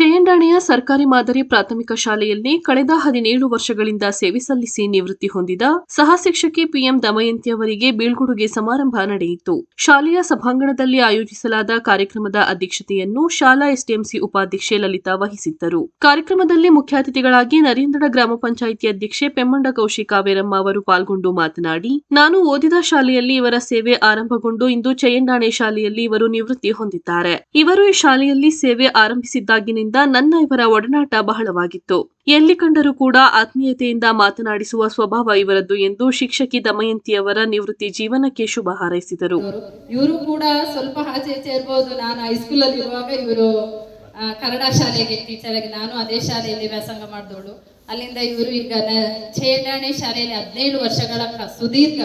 ಚೆಯಂಡಾಣೆಯ ಸರ್ಕಾರಿ ಮಾದರಿ ಪ್ರಾಥಮಿಕ ಶಾಲೆಯಲ್ಲಿ ಕಳೆದ ಹದಿನೇಳು ವರ್ಷಗಳಿಂದ ಸೇವೆ ಸಲ್ಲಿಸಿ ನಿವೃತ್ತಿ ಹೊಂದಿದ ಸಹ ಶಿಕ್ಷಕಿ ಪಿಎಂ ದಮಯಂತಿ ಅವರಿಗೆ ಬೀಳ್ಕೊಡುಗೆ ಸಮಾರಂಭ ನಡೆಯಿತು. ಶಾಲೆಯ ಸಭಾಂಗಣದಲ್ಲಿ ಆಯೋಜಿಸಲಾದ ಕಾರ್ಯಕ್ರಮದ ಅಧ್ಯಕ್ಷತೆಯನ್ನು ಶಾಲಾ ಎಸ್ಡಿಎಂಸಿ ಉಪಾಧ್ಯಕ್ಷೆ ಲಲಿತಾ ವಹಿಸಿದ್ದರು. ಕಾರ್ಯಕ್ರಮದಲ್ಲಿ ಮುಖ್ಯ ಅತಿಥಿಗಳಾಗಿ ನರೇಂದ್ರ ಗ್ರಾಮ ಪಂಚಾಯಿತಿ ಅಧ್ಯಕ್ಷೆ ಪೆಮ್ಮಂಡ ಕೌಶಿ ಕಾವೇರಮ್ಮ ಅವರು ಪಾಲ್ಗೊಂಡು ಮಾತನಾಡಿ, ನಾನು ಓದಿದ ಶಾಲೆಯಲ್ಲಿ ಇವರ ಸೇವೆ ಆರಂಭಗೊಂಡು ಇಂದು ಚೆಯಂಡಾಣೆ ಶಾಲೆಯಲ್ಲಿ ಇವರು ನಿವೃತ್ತಿ ಹೊಂದಿದ್ದಾರೆ. ಇವರು ಈ ಶಾಲೆಯಲ್ಲಿ ಸೇವೆ ಆರಂಭಿಸಿದ್ದಾಗಿನಿಂದ ನನ್ನ ಇವರ ಒಡನಾಟ ಬಹಳವಾಗಿತ್ತು. ಎಲ್ಲಿ ಕಂಡರೂ ಕೂಡ ಆತ್ಮೀಯತೆಯಿಂದ ಮಾತನಾಡಿಸುವ ಸ್ವಭಾವ ಇವರದ್ದು ಎಂದು ಶಿಕ್ಷಕಿ ದಮಯಂತಿಯವರ ನಿವೃತ್ತಿ ಜೀವನಕ್ಕೆ ಶುಭ ಹಾರೈಸಿದರು. ಇವರು ಕೂಡ ಸ್ವಲ್ಪ ಆಚೆ ಈಚೆ ಇರ್ಬೋದು. ನಾನು ಹೈಸ್ಕೂಲಲ್ಲಿ ಇರುವಾಗ ಇವರು ಕನ್ನಡ ಶಾಲೆಗೆ ಟೀಚರ್ ಆಗಿ ನಾನು ಅದೇ ಶಾಲೆಯಲ್ಲಿ ವ್ಯಾಸಂಗ ಮಾಡಿದವಳು. ಅಲ್ಲಿಂದ ಇವರು ಈಗ ಚೇಡಾಣೆ ಶಾಲೆಯಲ್ಲಿ ಹದಿನೇಳು ವರ್ಷಗಳ ಸುದೀರ್ಘ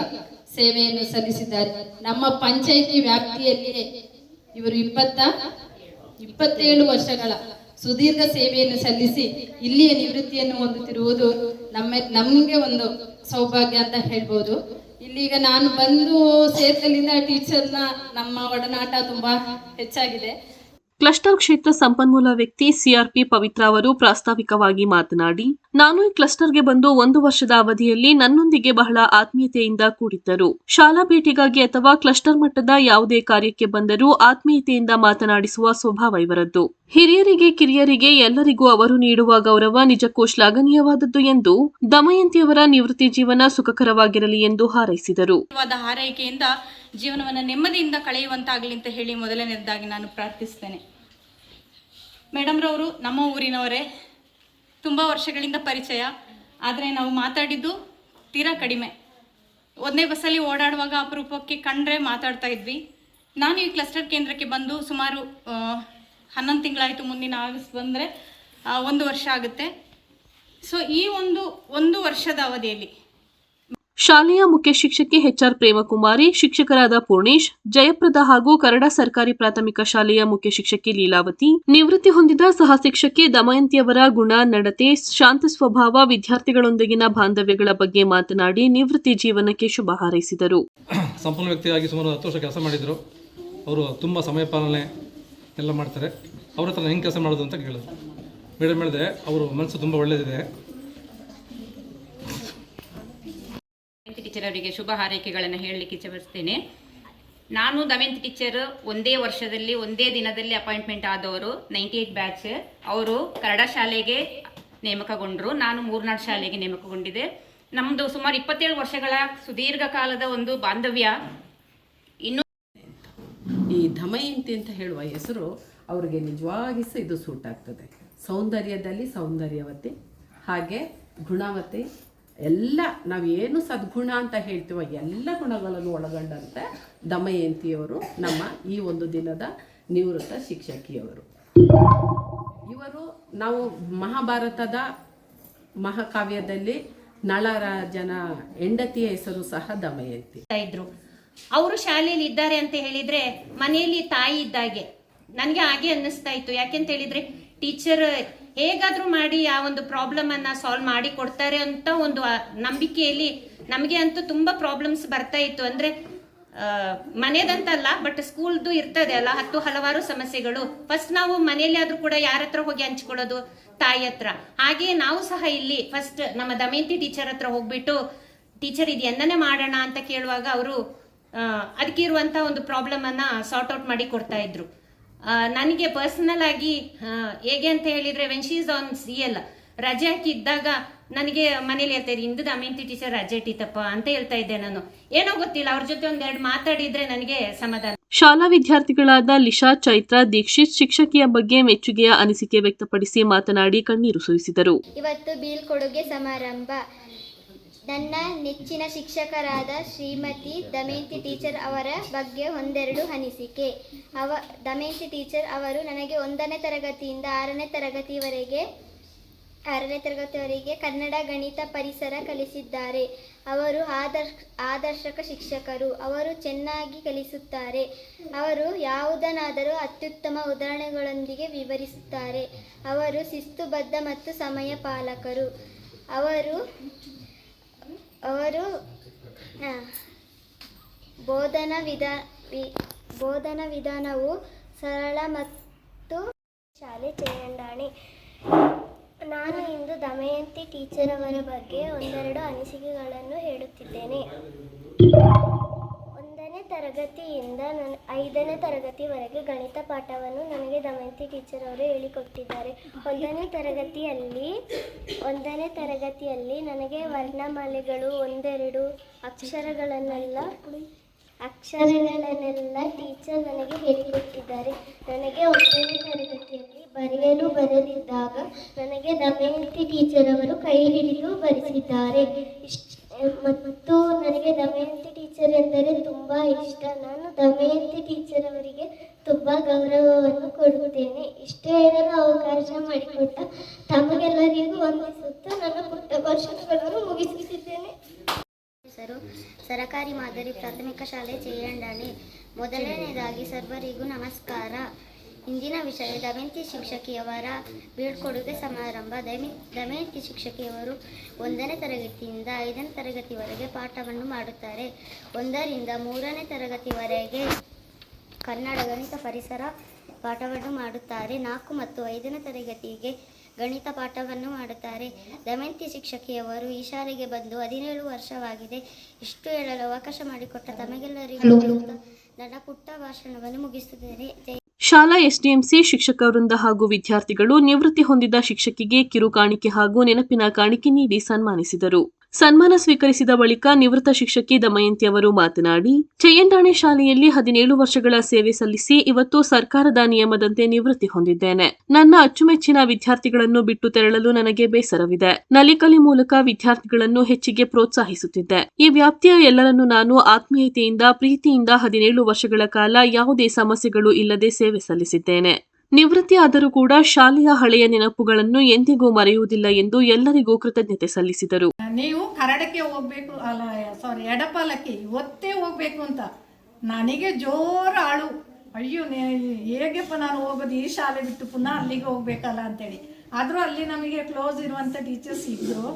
ಸೇವೆಯನ್ನು ಸಲ್ಲಿಸಿದ್ದಾರೆ. ನಮ್ಮ ಪಂಚಾಯಿತಿ ವ್ಯಾಪ್ತಿಯಲ್ಲಿ ಇವರು ಇಪ್ಪತ್ತ, ಇಪ್ಪತ್ತೇಳು ವರ್ಷಗಳ ಸುದೀರ್ಘ ಸೇವೆಯನ್ನು ಸಲ್ಲಿಸಿ ಇಲ್ಲಿಯ ನಿವೃತ್ತಿಯನ್ನು ಹೊಂದುತ್ತಿರುವುದು ನಮ್ಮ, ನಮಗೆ ಒಂದು ಸೌಭಾಗ್ಯ ಅಂತ ಹೇಳ್ಬೋದು. ಇಲ್ಲಿಗ ನಾನು ಬಂದು ಸೇರ್ಕಲಿಂದ ಟೀಚರ್ನ ನಮ್ಮ ಒಡನಾಟ ತುಂಬಾ ಹೆಚ್ಚಾಗಿದೆ. ಕ್ಲಸ್ಟರ್ ಕ್ಷೇತ್ರ ಸಂಪನ್ಮೂಲ ವ್ಯಕ್ತಿ ಸಿಆರ್ಪಿ ಪವಿತ್ರ ಅವರು ಪ್ರಾಸ್ತಾವಿಕವಾಗಿ ಮಾತನಾಡಿ, ನಾನು ಈ ಕ್ಲಸ್ಟರ್ಗೆ ಬಂದು ಒಂದು ವರ್ಷದ ಅವಧಿಯಲ್ಲಿ ನನ್ನೊಂದಿಗೆ ಬಹಳ ಆತ್ಮೀಯತೆಯಿಂದ ಕೂಡಿದ್ದರು. ಶಾಲಾ ಭೇಟಿಗಾಗಿ ಅಥವಾ ಕ್ಲಸ್ಟರ್ ಮಟ್ಟದ ಯಾವುದೇ ಕಾರ್ಯಕ್ಕೆ ಬಂದರೂ ಆತ್ಮೀಯತೆಯಿಂದ ಮಾತನಾಡಿಸುವ ಸ್ವಭಾವ ಇವರದ್ದು. ಹಿರಿಯರಿಗೆ, ಕಿರಿಯರಿಗೆ ಎಲ್ಲರಿಗೂ ಅವರು ನೀಡುವ ಗೌರವ ನಿಜಕ್ಕೂ ಶ್ಲಾಘನೀಯವಾದದ್ದು ಎಂದು ದಮಯಂತಿಯವರ ನಿವೃತ್ತಿ ಜೀವನ ಸುಖಕರವಾಗಿರಲಿ ಎಂದು ಹಾರೈಸಿದರು. ಹಾರೈಕೆಯಿಂದ ಜೀವನವನ್ನು ನೆಮ್ಮದಿಯಿಂದ ಕಳೆಯುವಂತಾಗಲಿ ಅಂತ ಹೇಳಿ ಮೊದಲನೇದಾಗಿ ನಾನು ಪ್ರಾರ್ಥಿಸ್ತೇನೆ. ಮೇಡಮ್ರವರು ನಮ್ಮ ಊರಿನವರೇ, ತುಂಬ ವರ್ಷಗಳಿಂದ ಪರಿಚಯ, ಆದರೆ ನಾವು ಮಾತಾಡಿದ್ದು ತೀರಾ ಕಡಿಮೆ. ಒಂದನೇ ಬಸ್ಸಲ್ಲಿ ಓಡಾಡುವಾಗ ಅಪರೂಪಕ್ಕೆ ಕಂಡ್ರೆ ಮಾತಾಡ್ತಾ ಇದ್ವಿ. ನಾನು ಈ ಕ್ಲಸ್ಟರ್ ಕೇಂದ್ರಕ್ಕೆ ಬಂದು ಸುಮಾರು ಹನ್ನೊಂದು ತಿಂಗಳಾಯಿತು ಮುಂದಿನ ಆಗಸ್ಟ್ ಬಂದರೆ ಒಂದು ವರ್ಷ ಆಗುತ್ತೆ. ಸೊ ಈ ಒಂದು ಒಂದು ವರ್ಷದ ಅವಧಿಯಲ್ಲಿ ಶಾಲೆಯ ಮುಖ್ಯ ಶಿಕ್ಷಕಿ ಎಚ್ಆರ್ ಪ್ರೇಮಕುಮಾರಿ, ಶಿಕ್ಷಕರಾದ ಪೂರ್ಣೇಶ್, ಜಯಪ್ರದ ಹಾಗೂ ಕರಡ ಸರ್ಕಾರಿ ಪ್ರಾಥಮಿಕ ಶಾಲೆಯ ಮುಖ್ಯ ಶಿಕ್ಷಕಿ ಲೀಲಾವತಿ. ನಿವೃತ್ತಿ ಹೊಂದಿದ ಸಹ ಶಿಕ್ಷಕಿ ದಮಯಂತಿಯವರ ಗುಣ, ನಡತೆ, ಶಾಂತ ಸ್ವಭಾವ, ವಿದ್ಯಾರ್ಥಿಗಳೊಂದಿಗಿನ ಬಾಂಧವ್ಯಗಳ ಬಗ್ಗೆ ಮಾತನಾಡಿ ನಿವೃತ್ತಿ ಜೀವನಕ್ಕೆ ಶುಭ ಹಾರೈಸಿದರು. ಸಂಪೂರ್ಣ ವ್ಯಕ್ತಿಯಾಗಿ ಸುಮಾರು ಹತ್ತು ವರ್ಷ ಕೆಲಸ ಮಾಡಿದರು. ಅವರು ತುಂಬ ಸಮಯ ಪಾಲನೆ ಎಲ್ಲ ಮಾಡ್ತಾರೆ. ಅವ್ರ ಹತ್ರ ಹೆಂಗೆ ಕೆಲಸ ಮಾಡೋದು ಅಂತ ಕೇಳಿದ್ರು. ಮೇಡಮ್ ಹೇಳಿದೆ, ಅವರು ಮನಸ್ಸು ತುಂಬ ಒಳ್ಳೆಯದಿದೆ ದಮಯಂತಿ ಟೀಚರ್ ಅವರಿಗೆ ಶುಭ ಹಾರೈಕೆಗಳನ್ನು ಹೇಳಲಿಕ್ಕೆ ಇಚ್ಛಪಡಿಸ್ತೇನೆ ನಾನು ದಮಯಂತಿ ಟೀಚರ್ ಒಂದೇ ವರ್ಷದಲ್ಲಿ, ಒಂದೇ ದಿನದಲ್ಲಿ ಅಪಾಯಿಂಟ್ಮೆಂಟ್ ಆದವರು ನೈಂಟಿ ಏಯ್ಟ್ ಬ್ಯಾಚ್ ಅವರು ಕನ್ನಡ ಶಾಲೆಗೆ ನೇಮಕಗೊಂಡರು. ನಾನು ಮೂರ್ನಾಡು ಶಾಲೆಗೆ ನೇಮಕಗೊಂಡಿದೆ ನಮ್ಮದು ಸುಮಾರು ಇಪ್ಪತ್ತೇಳು ವರ್ಷಗಳ ಸುದೀರ್ಘ ಕಾಲದ ಒಂದು ಬಾಂಧವ್ಯ. ಇನ್ನು ಈ ದಮಯಂತಿ ಅಂತ ಹೇಳುವ ಹೆಸರು ಅವರಿಗೆ ನಿಜವಾಗಿ ಇದು ಸೂಟ್ ಆಗ್ತದೆ. ಸೌಂದರ್ಯದಲ್ಲಿ ಸೌಂದರ್ಯವತಿ, ಹಾಗೆ ಗುಣವತಿ ಎಲ್ಲ ನಾವು ಏನು ಸದ್ಗುಣ ಅಂತ ಹೇಳ್ತೀವೋ ಎಲ್ಲ ಗುಣಗಳನ್ನು ಒಳಗೊಂಡಂತೆ ದಮಯಂತಿಯವರು ನಮ್ಮ ಈ ಒಂದು ದಿನದ ನಿವೃತ್ತ ಶಿಕ್ಷಕಿಯವರು. ಇವರು ನಾವು ಮಹಾಭಾರತದ ಮಹಾಕಾವ್ಯದಲ್ಲಿ ನಳರಾಜನ ಹೆಂಡತಿಯ ಹೆಸರು ಸಹ ದಮಯಂತಿ. ಇದ್ರು. ಅವರು ಶಾಲೆಯಲ್ಲಿ ಇದ್ದಾರೆ ಅಂತ ಹೇಳಿದ್ರೆ ಮನೆಯಲ್ಲಿ ತಾಯಿ ಇದ್ದಾಗೆ. ನನಗೆ ಹಾಗೆ ಅನ್ನಿಸ್ತಾ ಇತ್ತು. ಯಾಕೆಂತ ಹೇಳಿದ್ರೆ ಟೀಚರ್ ಹೇಗಾದ್ರೂ ಮಾಡಿ ಆ ಒಂದು ಪ್ರಾಬ್ಲಮ್ ಅನ್ನ ಸಾಲ್ವ್ ಮಾಡಿ ಕೊಡ್ತಾರೆ ಅಂತ ಒಂದು ನಂಬಿಕೆಯಲ್ಲಿ ನಮಗೆ ಅಂತೂ ತುಂಬಾ ಪ್ರಾಬ್ಲಮ್ಸ್ ಬರ್ತಾ ಇತ್ತು. ಅಂದ್ರೆ ಮನೆಯದಂತಲ್ಲ ಬಟ್ ಸ್ಕೂಲ್ದು ಇರ್ತದೆ ಅಲ್ಲ, ಹತ್ತು ಹಲವಾರು ಸಮಸ್ಯೆಗಳು. ಫಸ್ಟ್ ನಾವು ಮನೆಯಲ್ಲಿ ಆದ್ರೂ ಕೂಡ ಯಾರ ಹತ್ರ ಹೋಗಿ ಹಂಚ್ಕೊಳ್ಳೋದು? ತಾಯಿ ಹತ್ರ. ಹಾಗೆ ನಾವು ಸಹ ಇಲ್ಲಿ ಫಸ್ಟ್ ನಮ್ಮ ದಮಯಂತಿ ಟೀಚರ್ ಹತ್ರ ಹೋಗ್ಬಿಟ್ಟು ಟೀಚರ್ ಇದು ಎಂದನೇ ಮಾಡೋಣ? ಅಂತ ಕೇಳುವಾಗ ಅವರು ಅದಕ್ಕೆ ಇರುವಂತ ಒಂದು ಪ್ರಾಬ್ಲಮ್ ಅನ್ನ ಸಾರ್ಟ್ ಔಟ್ ಮಾಡಿ ಕೊಡ್ತಾ ಇದ್ರು. ನನಗೆ ಪರ್ಸನಲ್ ಆಗಿ ಹೇಗೆ ಅಂತ ಹೇಳಿದ್ರೆ when she's on C L ರಜೆ ಹಾಕಿದ್ದಾಗ ನನಗೆ ಮನೇಲಿ ಹೇಳ್ತಾ ಇದ್ದೆ ಇಂದು ದಮಯಂತಿ ಟೀಚರ್ ರಜೆ ಇಟ್ಟಿತ್ತಪ್ಪ ಅಂತ ಹೇಳ್ತಾ ಇದ್ದೆ ನಾನು. ಏನೋ ಗೊತ್ತಿಲ್ಲ ಅವ್ರ ಜೊತೆ ಒಂದೆರಡು ಮಾತಾಡಿದ್ರೆ ನನಗೆ ಸಮಾಧಾನ. ಶಾಲಾ ವಿದ್ಯಾರ್ಥಿಗಳಾದ ಲಿಶಾ ಚೈತ್ರ ದೀಕ್ಷಿತ್ ಶಿಕ್ಷಕಿಯ ಬಗ್ಗೆ ಮೆಚ್ಚುಗೆಯ ಅನಿಸಿಕೆ ವ್ಯಕ್ತಪಡಿಸಿ ಮಾತನಾಡಿ ಕಣ್ಣೀರು ಸುರಿಸಿದರು. ಇವತ್ತು ಬೀಳ್ಕೊಡುಗೆ ಸಮಾರಂಭ. ನನ್ನ ನೆಚ್ಚಿನ ಶಿಕ್ಷಕರಾದ ಶ್ರೀಮತಿ ದಮಯಂತಿ ಟೀಚರ್ ಅವರ ಬಗ್ಗೆ ಒಂದೆರಡು ಅನಿಸಿಕೆ. ಅವ ದಮಯಂತಿ ಟೀಚರ್ ಅವರು ನನಗೆ ಒಂದನೇ ತರಗತಿಯಿಂದ ಆರನೇ ತರಗತಿವರೆಗೆ ಆರನೇ ತರಗತಿವರೆಗೆ ಕನ್ನಡ ಗಣಿತ ಪರಿಸರ ಕಲಿಸಿದ್ದಾರೆ. ಅವರು ಆದರ್ಶ, ಆದರ್ಶಕ ಶಿಕ್ಷಕರು. ಅವರು ಚೆನ್ನಾಗಿ ಕಲಿಸುತ್ತಾರೆ. ಅವರು ಯಾವುದನ್ನಾದರೂ ಅತ್ಯುತ್ತಮ ಉದಾಹರಣೆಗಳೊಂದಿಗೆ ವಿವರಿಸುತ್ತಾರೆ. ಅವರು ಶಿಸ್ತುಬದ್ಧ ಮತ್ತು ಸಮಯ ಪಾಲಕರು ಅವರು ಅವರು ಬೋಧನಾ ವಿಧಾ, ವಿ, ಬೋಧನಾ ವಿಧಾನವು ಸರಳ ಮತ್ತು ಶಾಲೆ ಚೇರಂಡಾಣಿ ನಾನು ಇಂದು ದಮಯಂತಿ ಟೀಚರ್ ಅವರ ಬಗ್ಗೆ ಒಂದೆರಡು ಅನಿಸಿಕೆಗಳನ್ನು ಹೇಳುತ್ತಿದ್ದೇನೆ. ತರಗತಿಯಿಂದ ನನ್ನ ಐದನೇ ತರಗತಿವರೆಗೆ ಗಣಿತ ಪಾಠವನ್ನು ನನಗೆ ದಮಯಂತಿ ಟೀಚರ್ ಅವರು ಹೇಳಿಕೊಟ್ಟಿದ್ದಾರೆ. ಒಂದನೇ ತರಗತಿಯಲ್ಲಿ ಒಂದನೇ ತರಗತಿಯಲ್ಲಿ ನನಗೆ ವರ್ಣಮಾಲೆಗಳು ಒಂದೆರಡು ಅಕ್ಷರಗಳನ್ನೆಲ್ಲ ಅಕ್ಷರಗಳನ್ನೆಲ್ಲ ಟೀಚರ್ ನನಗೆ ಹೇಳಿಕೊಟ್ಟಿದ್ದಾರೆ. ನನಗೆ ಒಂದನೇ ತರಗತಿಯಲ್ಲಿ ಬರೆಯಲು ಬರದಿದ್ದಾಗ ನನಗೆ ದಮಯಂತಿ ಟೀಚರ್ ಅವರು ಕೈ ಹಿಡಿದು ಬರೆಸಿದ್ದಾರೆ. ಇಷ್ಟ ಮತ್ತು ನನಗೆ ದಮಯಂತಿ ಟೀಚರ್ ಎಂದರೆ ತುಂಬ ಇಷ್ಟ. ನಾನು ದಮಯಂತಿ ಟೀಚರ್ ಅವರಿಗೆ ತುಂಬ ಗೌರವವನ್ನು ಕೊಡುತ್ತೇನೆ. ಇಷ್ಟೇ ಹೇಳಲು ಅವಕಾಶ ಮಾಡಿಕೊಟ್ಟ ತಮಗೆಲ್ಲರಿಗೂ ವಂದಿಸುತ್ತಾ ನನ್ನ ಪುಟ್ಟ ಭಾಷಣಗಳನ್ನು ಮುಗಿಸುತ್ತಿದ್ದೇನೆ. ಹೆಸರು ಸರಕಾರಿ ಮಾದರಿ ಪ್ರಾಥಮಿಕ ಶಾಲೆ ಚೇರಂಡಾಣಿ ಮೊದಲನೇದಾಗಿ ಸರ್ವರಿಗೂ ನಮಸ್ಕಾರ. ಇಂದಿನ ವಿಷಯ ದಮಯಂತಿ ಶಿಕ್ಷಕಿಯವರ ಬೀಳ್ಕೊಡುಗೆ ಸಮಾರಂಭ. ದಮಿ ದಮಯಂತಿ ಶಿಕ್ಷಕಿಯವರು ಒಂದನೇ ತರಗತಿಯಿಂದ ಐದನೇ ತರಗತಿವರೆಗೆ ಪಾಠವನ್ನು ಮಾಡುತ್ತಾರೆ. ಒಂದರಿಂದ ಮೂರನೇ ತರಗತಿವರೆಗೆ ಕನ್ನಡ ಗಣಿತ ಪರಿಸರ ಪಾಠವನ್ನು ಮಾಡುತ್ತಾರೆ. ನಾಲ್ಕು ಮತ್ತು ಐದನೇ ತರಗತಿಗೆ ಗಣಿತ ಪಾಠವನ್ನು ಮಾಡುತ್ತಾರೆ. ದಮಯಂತಿ ಶಿಕ್ಷಕಿಯವರು ಈ ಶಾಲೆಗೆ ಬಂದು ಹದಿನೇಳು ವರ್ಷವಾಗಿದೆ. ಇಷ್ಟು ಹೇಳಲು ಅವಕಾಶ ಮಾಡಿಕೊಟ್ಟ ತಮಗೆಲ್ಲರಿಗೂ ನನ್ನ ಪುಟ್ಟ ಭಾಷಣವನ್ನು ಮುಗಿಸುತ್ತೇನೆ. ಶಾಲಾ ಎಸ್ಡಿಎಂಸಿ ಶಿಕ್ಷಕ ವೃಂದ ಹಾಗೂ ವಿದ್ಯಾರ್ಥಿಗಳು ನಿವೃತ್ತಿ ಹೊಂದಿದ ಶಿಕ್ಷಕಿಗೆ ಕಿರು ಕಾಣಿಕೆ ಹಾಗೂ ನೆನಪಿನ ಕಾಣಿಕೆ ನೀಡಿ ಸನ್ಮಾನಿಸಿದರು. ಸನ್ಮಾನ ಸ್ವೀಕರಿಸಿದ ಬಳಿಕ ನಿವೃತ್ತ ಶಿಕ್ಷಕಿ ದಮಯಂತಿ ಅವರು ಮಾತನಾಡಿ ಚಯ್ಯಂಡಾಣೆ ಶಾಲೆಯಲ್ಲಿ ಹದಿನೇಳು ವರ್ಷಗಳ ಸೇವೆ ಸಲ್ಲಿಸಿ ಇವತ್ತು ಸರ್ಕಾರದ ನಿಯಮದಂತೆ ನಿವೃತ್ತಿ ಹೊಂದಿದ್ದೇನೆ. ನನ್ನ ಅಚ್ಚುಮೆಚ್ಚಿನ ವಿದ್ಯಾರ್ಥಿಗಳನ್ನು ಬಿಟ್ಟು ತೆರಳಲು ನನಗೆ ಬೇಸರವಿದೆ. ನಲಿಕಲಿ ಮೂಲಕ ವಿದ್ಯಾರ್ಥಿಗಳನ್ನು ಹೆಚ್ಚಿಗೆ ಪ್ರೋತ್ಸಾಹಿಸುತ್ತಿದ್ದೆ. ಈ ವ್ಯಾಪ್ತಿಯ ಎಲ್ಲರನ್ನೂ ನಾನು ಆತ್ಮೀಯತೆಯಿಂದ, ಪ್ರೀತಿಯಿಂದ ಹದಿನೇಳು ವರ್ಷಗಳ ಕಾಲ ಯಾವುದೇ ಸಮಸ್ಯೆಗಳು ಇಲ್ಲದೆ ಸೇವೆ ಸಲ್ಲಿಸಿದ್ದೇನೆ. ನಿವೃತ್ತಿ ಆದರೂ ಕೂಡ ಶಾಲೆಯ ಹಳೆಯ ನೆನಪುಗಳನ್ನು ಎಂದಿಗೂ ಮರೆಯುವುದಿಲ್ಲ ಎಂದು ಎಲ್ಲರಿಗೂ ಕೃತಜ್ಞತೆ ಸಲ್ಲಿಸಿದರು. ನೀವು ಕರಡಕ್ಕೆ ಹೋಗ್ಬೇಕು, ಅಲ್ಲ ಸಾರಿ ಎಡಪಾಲಕ್ಕೆ, ಇವತ್ತೇ ಹೋಗ್ಬೇಕು ಅಂತ. ನನಗೆ ಜೋರ ಆಳು. ಅಯ್ಯೋ ಹೇಗೆಪ್ಪ ನಾನು ಹೋಗೋದು? ಈ ಶಾಲೆ ಬಿಟ್ಟು ಪುನಃ ಅಲ್ಲಿಗೆ ಹೋಗ್ಬೇಕಲ್ಲ ಅಂತೇಳಿ. ಆದರೂ ಅಲ್ಲಿ ನಮಗೆ ಕ್ಲೋಸ್ ಇರುವಂಥ ಟೀಚರ್ಸ್ ಇದ್ದರು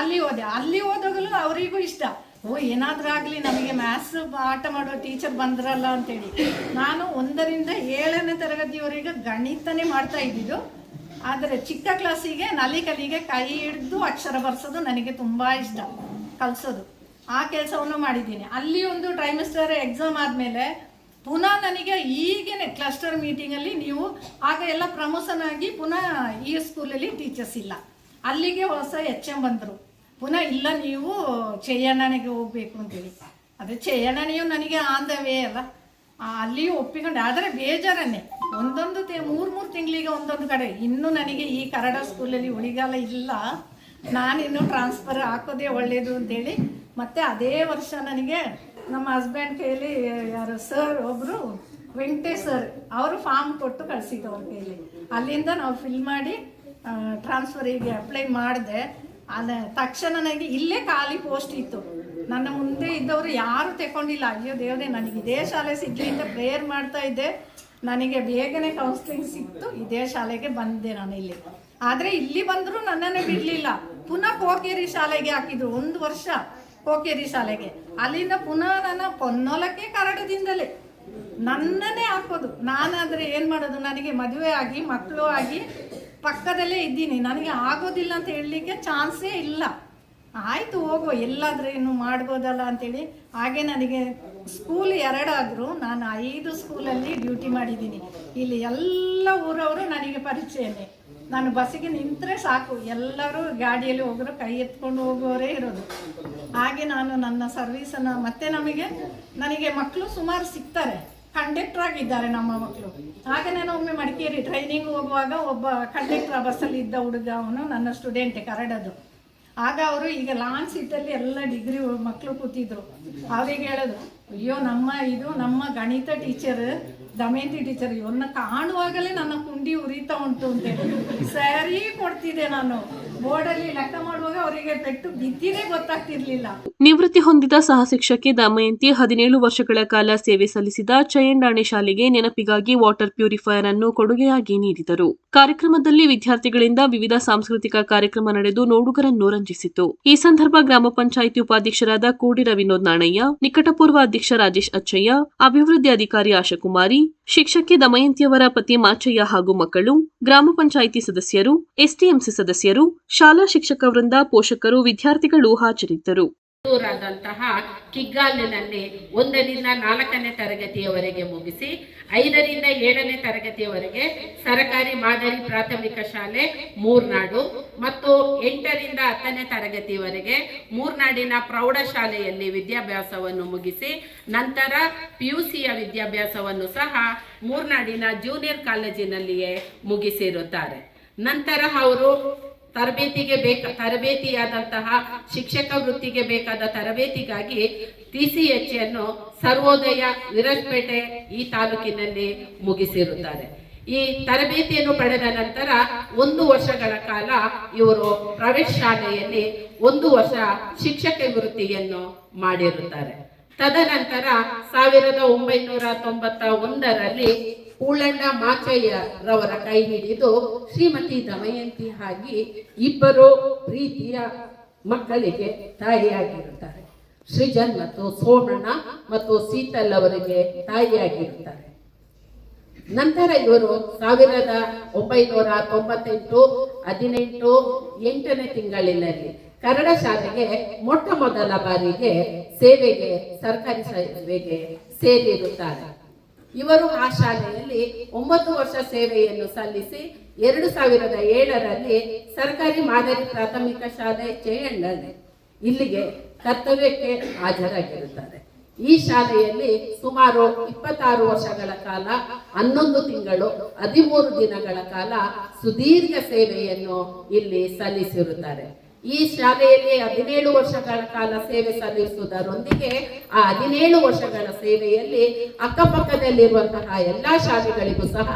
ಅಲ್ಲಿ ಹೋದೆ. ಅಲ್ಲಿ ಹೋದಾಗಲೂ ಅವರಿಗೂ ಇಷ್ಟ. ಓ, ಏನಾದರೂ ಆಗಲಿ, ನಮಗೆ ಮ್ಯಾಥ್ಸ್ ಪಾಠ ಮಾಡೋ ಟೀಚರ್ ಬಂದ್ರಲ್ಲ ಅಂತೇಳಿ. ನಾನು ಒಂದರಿಂದ ಏಳನೇ ತರಗತಿವರೆಗೆ ಗಣಿತನೇ ಮಾಡ್ತಾ ಇದ್ದಿದ್ದು. ಆದರೆ ಚಿಕ್ಕ ಕ್ಲಾಸಿಗೆ ನಲಿಕಲಿಗೆ ಕೈ ಹಿಡಿದು ಅಕ್ಷರ ಬರ್ಸೋದು ನನಗೆ ತುಂಬ ಇಷ್ಟ, ಕಲಿಸೋದು. ಆ ಕೆಲಸವನ್ನು ಮಾಡಿದ್ದೀನಿ. ಅಲ್ಲಿ ಒಂದು ಟ್ರೈಮಿಸ್ಟರ್ ಎಕ್ಸಾಮ್ ಆದಮೇಲೆ ಪುನಃ ನನಗೆ ಈಗೇನೆ ಕ್ಲಸ್ಟರ್ ಮೀಟಿಂಗಲ್ಲಿ ನೀವು ಆಗ ಎಲ್ಲ ಪ್ರಮೋಷನ್ ಆಗಿ ಪುನಃ ಈ ಸ್ಕೂಲಲ್ಲಿ ಟೀಚರ್ಸ್ ಇಲ್ಲ. ಅಲ್ಲಿಗೆ ಹೊಸ ಎಚ್ ಎಂ ಬಂದರು. ಪುನಃ ಇಲ್ಲ ನೀವು ಚಯ್ಯಣ್ಣನಿಗೆ ಹೋಗ್ಬೇಕು ಅಂತೇಳಿ. ಅದು ಚೆಯ್ಯಣ್ಣನಿಯು ನನಗೆ ಆಂದವೇ ಅಲ್ಲ. ಅಲ್ಲಿಯೂ ಒಪ್ಪಿಕೊಂಡೆ. ಆದರೆ ಬೇಜಾರನ್ನೇ. ಒಂದೊಂದು ತಿ, ಮೂರು ಮೂರು ತಿಂಗಳಿಗೆ ಒಂದೊಂದು ಕಡೆ. ಇನ್ನೂ ನನಗೆ ಈ ಕರಡ ಸ್ಕೂಲಲ್ಲಿ ಉಳಿಗಾಲ ಇಲ್ಲ. ನಾನಿನ್ನು ಟ್ರಾನ್ಸ್ಫರ್ ಹಾಕೋದೇ ಒಳ್ಳೆಯದು ಅಂತೇಳಿ. ಮತ್ತೆ ಅದೇ ವರ್ಷ ನನಗೆ ನಮ್ಮ ಹಸ್ಬೆಂಡ್ ಕೈಯಲ್ಲಿ, ಯಾರು ಸರ್ ಒಬ್ಬರು ವೆಂಕಟೇಶ್ ಸರ್ ಅವರು ಫಾರ್ಮ್ ಕೊಟ್ಟು ಕಳಿಸಿದ್ದು ಅವ್ರ ಕೈಯಲ್ಲಿ. ಅಲ್ಲಿಂದ ನಾವು ಫಿಲ್ ಮಾಡಿ ಟ್ರಾನ್ಸ್ಫರಿಗೆ ಅಪ್ಲೈ ಮಾಡಿದೆ. ಅದ, ತಕ್ಷಣ ನನಗೆ ಇಲ್ಲೇ ಖಾಲಿ ಪೋಸ್ಟ್ ಇತ್ತು. ನನ್ನ ಮುಂದೆ ಇದ್ದವರು ಯಾರು ತಗೊಂಡಿಲ್ಲ ಅಯ್ಯೋ ದೇವರೇ, ನನಗೆ ಇದೇ ಶಾಲೆ ಸಿಗಲಿ ಅಂತ ಪ್ರೇಯರ್ ಮಾಡ್ತಾ ಇದ್ದೆ. ನನಗೆ ಬೇಗನೆ ಕೌನ್ಸಿಲಿಂಗ್ ಸಿಕ್ತು, ಇದೇ ಶಾಲೆಗೆ ಬಂದೆ ನಾನು ಇಲ್ಲಿ. ಆದರೆ ಇಲ್ಲಿ ಬಂದರೂ ನನ್ನನ್ನೇ ಬಿಡಲಿಲ್ಲ. ಪುನಃ ಕೋಕೇರಿ ಶಾಲೆಗೆ ಹಾಕಿದ್ರು, ಒಂದು ವರ್ಷ ಕೋಕೇರಿ ಶಾಲೆಗೆ. ಅಲ್ಲಿಂದ ಪುನಃ ನನ್ನ ಪೊನ್ನೊಲಕ್ಕೆ ಕರಡದಿಂದಲೇ. ನನ್ನನ್ನೇ ಹಾಕೋದು. ನಾನಾದರೆ ಏನು ಮಾಡೋದು? ನನಗೆ ಮದುವೆ ಆಗಿ, ಮಕ್ಕಳು ಆಗಿ ಪಕ್ಕದಲ್ಲೇ ಇದ್ದೀನಿ. ನನಗೆ ಆಗೋದಿಲ್ಲ ಅಂತ ಹೇಳಲಿಕ್ಕೆ ಚಾನ್ಸೇ ಇಲ್ಲ. ಆಯಿತು, ಹೋಗೋ. ಎಲ್ಲಾದರೂ ಏನು ಮಾಡ್ಬೋದಲ್ಲ ಅಂತೇಳಿ. ಹಾಗೆ ನನಗೆ ಸ್ಕೂಲ್ ಎರಡಾದರೂ ನಾನು ಐದು ಸ್ಕೂಲಲ್ಲಿ ಡ್ಯೂಟಿ ಮಾಡಿದ್ದೀನಿ. ಇಲ್ಲಿ ಎಲ್ಲ ಊರವರು ನನಗೆ ಪರಿಚಯನೇ. ನಾನು ಬಸ್ಸಿಗೆ ನಿಂತರೆ ಸಾಕು. ಎಲ್ಲರೂ ಗಾಡಿಯಲ್ಲಿ ಹೋಗೋರು, ಕೈ ಎತ್ಕೊಂಡು ಹೋಗೋರೇ ಇರೋದು. ಹಾಗೆ ನಾನು ನನ್ನ ಸರ್ವೀಸನ್ನು ಮತ್ತೆ ನಮಗೆ, ನನಗೆ ಮಕ್ಕಳು ಸುಮಾರು ಸಿಗ್ತಾರೆ. ಕಂಡಕ್ಟರ್ ಆಗಿದ್ದಾರೆ ನಮ್ಮ ಮಕ್ಕಳು. ಹಾಗೆ ನಾನು ಒಮ್ಮೆ ಮಡಿಕೇರಿ ಟ್ರೈನಿಂಗ್ ಹೋಗುವಾಗ ಒಬ್ಬ ಕಂಡಕ್ಟರ್ ಬಸ್ಸಲ್ಲಿ ಇದ್ದ ಹುಡುಗ ಅವನು ನನ್ನ ಸ್ಟೂಡೆಂಟ್ ಕರಡದು. ಆಗ ಅವರು ಈಗ ಲಾಂಗ್ ಸೀಟಲ್ಲಿ ಎಲ್ಲ ಡಿಗ್ರಿ ಮಕ್ಕಳು ಕೂತಿದ್ರು. ಅವ್ರಿಗೆ ಹೇಳೋದು, ಅಯ್ಯೋ ನಮ್ಮ ಇದು ನಮ್ಮ ಗಣಿತ ಟೀಚರ್ ದಮಯಂತಿ ಟೀಚರ್ ಇವನ್ನ ಕಾಣುವಾಗಲೇ ನನ್ನ ಕುಂಡಿ ಉರಿತಾ ಉಂಟು. ಅಂತೇಳಿ ಸರಿ ಕೊಡ್ತಿದ್ದೆ ನಾನು. ಬೋರ್ಡಲ್ಲಿ ಲೆಕ್ಕ ನಿವೃತ್ತಿ ಹೊಂದಿದ ಸಹ ಶಿಕ್ಷಕಿ ದಮಯಂತಿ ಹದಿನೇಳು ವರ್ಷಗಳ ಕಾಲ ಸೇವೆ ಸಲ್ಲಿಸಿದ ಚಯಂಡಾಣೆ ಶಾಲೆಗೆ ನೆನಪಿಗಾಗಿ ವಾಟರ್ ಪ್ಯೂರಿಫೈಯರ್ ಅನ್ನು ಕೊಡುಗೆಯಾಗಿ ನೀಡಿದರು. ಕಾರ್ಯಕ್ರಮದಲ್ಲಿ ವಿದ್ಯಾರ್ಥಿಗಳಿಂದ ವಿವಿಧ ಸಾಂಸ್ಕೃತಿಕ ಕಾರ್ಯಕ್ರಮ ನಡೆದು ನೋಡುಗರನ್ನು ರಂಜಿಸಿತು. ಈ ಸಂದರ್ಭ ಗ್ರಾಮ ಪಂಚಾಯಿತಿ ಉಪಾಧ್ಯಕ್ಷರಾದ ಕೂಡಿರ ರವಿನೋದ್ ನಾಣಯ್ಯ, ನಿಕಟಪೂರ್ವ ಅಧ್ಯಕ್ಷ ರಾಜೇಶ್ ಅಚ್ಚಯ್ಯ, ಅಭಿವೃದ್ಧಿ ಅಧಿಕಾರಿ ಆಶಾಕುಮಾರಿ, ಶಿಕ್ಷಕಿ ದಮಯಂತಿಯವರ ಪತಿ ಮಾಚಯ್ಯ ಹಾಗೂ ಮಕ್ಕಳು, ಗ್ರಾಮ ಪಂಚಾಯಿತಿ ಸದಸ್ಯರು, ಎಸ್ಟಿಎಂಸಿ ಸದಸ್ಯರು, ಶಾಲಾ ಶಿಕ್ಷಕ ವೃಂದ ಪೋಷಕರು ವಿದ್ಯಾರ್ಥಿಗಳು ಹಾಜರಿದ್ದರು. ಂತಹ ಕಿಗ್ಗಾಲಿನಲ್ಲಿ ಒಂದರಿಂದ ನಾಲ್ಕನೇ ತರಗತಿಯವರೆಗೆ ಮುಗಿಸಿ, ಐದರಿಂದ ಏಳನೇ ತರಗತಿಯವರೆಗೆ ಸರಕಾರಿ ಮಾದರಿ ಪ್ರಾಥಮಿಕ ಶಾಲೆ ಮೂರ್ನಾಡು ಮತ್ತು ಎಂಟರಿಂದ ಹತ್ತನೇ ತರಗತಿಯವರೆಗೆ ಮೂರ್ನಾಡಿನ ಪ್ರೌಢಶಾಲೆಯಲ್ಲಿ ವಿದ್ಯಾಭ್ಯಾಸವನ್ನು ಮುಗಿಸಿ, ನಂತರ ಪಿ ಯು ವಿದ್ಯಾಭ್ಯಾಸವನ್ನು ಸಹ ಮೂರ್ನಾಡಿನ ಜೂನಿಯರ್ ಕಾಲೇಜಿನಲ್ಲಿಯೇ ಮುಗಿಸಿರುತ್ತಾರೆ. ನಂತರ ಅವರು ತರಬೇತಿಗೆ ಬೇಕ, ತರಬೇತಿಯಾದಂತಹ ಶಿಕ್ಷಕ ವೃತ್ತಿಗೆ ಬೇಕಾದ ತರಬೇತಿಗಾಗಿ ಟಿ ಸಿ ಎಚ್ ಅನ್ನು ಸರ್ವೋದಯ ವಿರಜ್ಪೇಟೆ ಈ ತಾಲೂಕಿನಲ್ಲಿ ಮುಗಿಸಿರುತ್ತಾರೆ. ಈ ತರಬೇತಿಯನ್ನು ಪಡೆದ ನಂತರ ಒಂದು ವರ್ಷಗಳ ಕಾಲ ಇವರು ಪ್ರವೇಶ ಶಾಲೆಯಲ್ಲಿ ಒಂದು ವರ್ಷ ಶಿಕ್ಷಕ ವೃತ್ತಿಯನ್ನು ಮಾಡಿರುತ್ತಾರೆ. ತದನಂತರ ಸಾವಿರದ ಒಂಬೈನೂರ ತೊಂಬತ್ತ ಒಂದರಲ್ಲಿ ಪೂಳಣ್ಣ ಮಾಚಯ್ಯರವರ ಕೈ ಹಿಡಿದು ಶ್ರೀಮತಿ ದಮಯಂತಿ ಆಗಿ ಇಬ್ಬರು ಪ್ರೀತಿಯ ಮಕ್ಕಳಿಗೆ ತಾಯಿಯಾಗಿರುತ್ತಾರೆ. ಸೃಜನ್ ಮತ್ತು ಸೋಮಣ್ಣ ಮತ್ತು ಸೀತಲ್ ಅವರಿಗೆ ತಾಯಿಯಾಗಿರುತ್ತಾರೆ. ನಂತರ ಇವರು ಸಾವಿರದ ಒಂಬೈನೂರ ತೊಂಬತ್ತೆಂಟು ಹದಿನೆಂಟು ಎಂಟನೇ ತಿಂಗಳಿನಲ್ಲಿ ಕನ್ನಡ ಶಾಲೆಗೆ ಮೊಟ್ಟ ಮೊದಲ ಬಾರಿಗೆ ಸೇವೆಗೆ ಸರ್ಕಾರಿ ಸೇವೆಗೆ ಸೇರಿರುತ್ತಾರೆ. ಇವರು ಆ ಶಾಲೆಯಲ್ಲಿ ಒಂಬತ್ತು ವರ್ಷ ಸೇವೆಯನ್ನು ಸಲ್ಲಿಸಿ ಎರಡು ಸಾವಿರದ ಏಳರಲ್ಲಿ ಸರ್ಕಾರಿ ಮಾದರಿ ಪ್ರಾಥಮಿಕ ಶಾಲೆ ಚೇಯಣ್ಣಲ್ಲಿ ಇಲ್ಲಿಗೆ ಕರ್ತವ್ಯಕ್ಕೆ ಹಾಜರಾಗಿರುತ್ತಾರೆ. ಈ ಶಾಲೆಯಲ್ಲಿ ಸುಮಾರು ಇಪ್ಪತ್ತಾರು ವರ್ಷಗಳ ಕಾಲ, ಹನ್ನೊಂದು ತಿಂಗಳು, ಹದಿಮೂರು ದಿನಗಳ ಕಾಲ ಸುದೀರ್ಘ ಸೇವೆಯನ್ನು ಇಲ್ಲಿ ಸಲ್ಲಿಸಿರುತ್ತಾರೆ. ಈ ಶಾಲೆಯಲ್ಲಿ ಹದಿನೇಳು ವರ್ಷಗಳ ಕಾಲ ಸೇವೆ ಸಲ್ಲಿಸುವುದರೊಂದಿಗೆ ಆ ಹದಿನೇಳು ವರ್ಷಗಳ ಸೇವೆಯಲ್ಲಿ ಅಕ್ಕಪಕ್ಕದಲ್ಲಿರುವಂತಹ ಎಲ್ಲಾ ಶಾಲೆಗಳಿಗೂ ಸಹ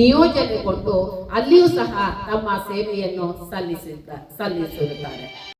ನಿಯೋಜನೆಗೊಂಡು ಅಲ್ಲಿಯೂ ಸಹ ತಮ್ಮ ಸೇವೆಯನ್ನು ಸಲ್ಲಿಸಿದ್ದ ಸಲ್ಲಿಸಿರುತ್ತಾರೆ.